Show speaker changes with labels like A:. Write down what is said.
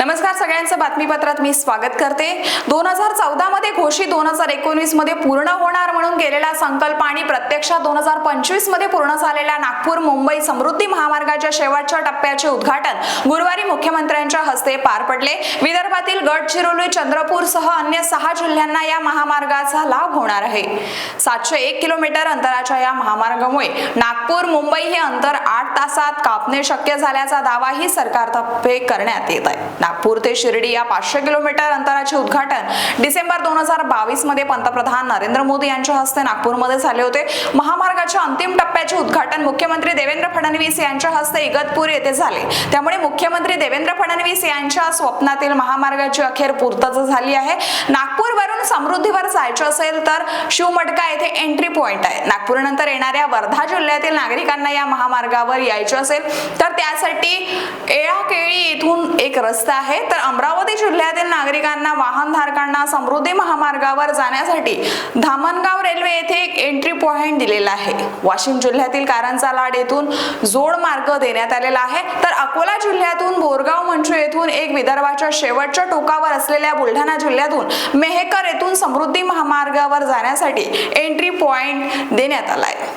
A: नमस्कार सगळ्यांचं बातमीपत्रात मी स्वागत करते. दोन हजार चौदा मध्ये घोषित दोन हजार एकोणवीसमध्ये पूर्ण होणार म्हणून केलेला संकल्प आणि प्रत्यक्षात दोन हजार पंचवीसमध्ये पूर्ण झालेल्या नागपूर मुंबई समृद्धी महामार्गाच्या शेवटच्या टप्प्याचे उद्घाटन गुरुवारी मुख्यमंत्र्यांच्या हस्ते पार पडले. विदर्भातील गडचिरोली चंद्रपूर सह अन्य सहा जिल्ह्यांना या महामार्गाचा लाभ होणार आहे. सातशे एक किलोमीटर अंतराच्या या महामार्गामुळे नागपूर मुंबई हे अंतर आठ तासात कापणे शक्य झाल्याचा दावाही सरकारतर्फे करण्यात येत आहे. नागपूर ते शिर्डी या पाचशे किलोमीटर अंतराचे उद्घाटन डिसेंबर दोन हजार बावीसमध्ये पंतप्रधान नरेंद्र मोदी यांच्या हस्ते नागपूरमध्ये झाले होते. महामार्गाच्या अंतिम टप्प्याचे उद्घाटन मुख्यमंत्री देवेंद्र फडणवीस यांच्या हस्ते इगतपूर येथे झाले. त्यामुळे मुख्यमंत्री देवेंद्र फडणवीस यांच्या स्वप्नातील महामार्गाची अखेर पूर्तता झाली आहे. नागपूरवरून समृद्धीवर जायचं असेल तर शिवमटका येथे एंट्री पॉइंट आहे. नागपूरनंतर येणाऱ्या वर्धा जिल्ह्यातील नागरिकांना या महामार्गावर यायचे असेल तर त्यासाठी एळाकेळी रस्ता आहे. तर अमरावती जिल्ह्यातील नागरिकांना वाहनधारकांना समृद्धी महामार्गावर जाण्यासाठी धामणगाव रेल्वे येथे एक एंट्री पॉइंट दिलेला आहे. वाशिम जिल्ह्यातील कारंजा लाड येथून जोड मार्ग देण्यात आलेला आहे. तर अकोला जिल्ह्यातून बोरगाव मंचू येथून एक विदर्भाच्या शेवटच्या टोकावर असलेल्या बुलढाणा जिल्ह्यातून मेहकर येथून समृद्धी महामार्गावर जाण्यासाठी एंट्री पॉइंट देण्यात आला आहे.